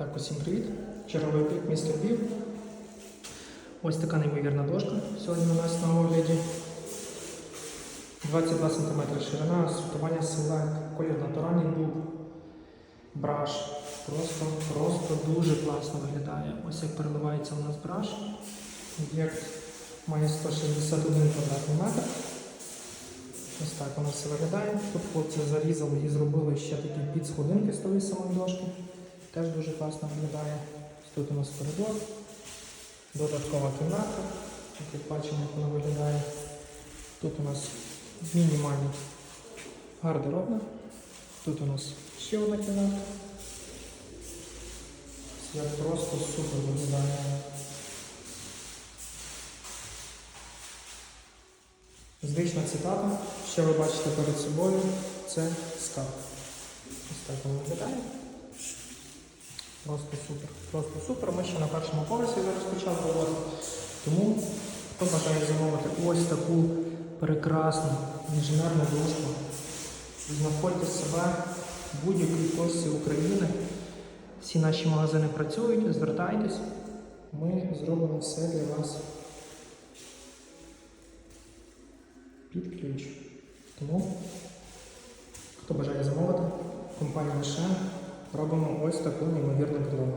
Так, усім привіт. Черговий пік місто Львів. Ось така неймовірна дошка сьогодні у нас на огляді. 22 см ширина, сортування селект, колір натуральний дуб, браш. Просто, просто дуже класно виглядає. Ось як переливається у нас браш. Об'єкт має 161 квадратний метр. Ось так воно все виглядає. Тут хлопці зарізали і зробили ще такі підсходинки з тої самої дошки. Теж дуже класно виглядає. Тут у нас коридор, додаткова кімната. Як бачимо, як вона виглядає. Тут у нас мінімальний гардеробна. Тут у нас ще одна кімната. Все просто супер виглядає. Звична цитата, що ви бачите перед собою, це скарб. Ось так воно виглядає. Просто супер. Просто супер. Ми ще на першому поверсі зараз почали роботу. Тому, хто бажає замовити ось таку прекрасну інженерну дошку, знаходьте себе в будь-якій точці України. Всі наші магазини працюють, звертайтесь. Ми зробимо все для вас під ключ. Тому, хто бажає замовити, компанія Мишен робимо ось таку неймовірну підлогу.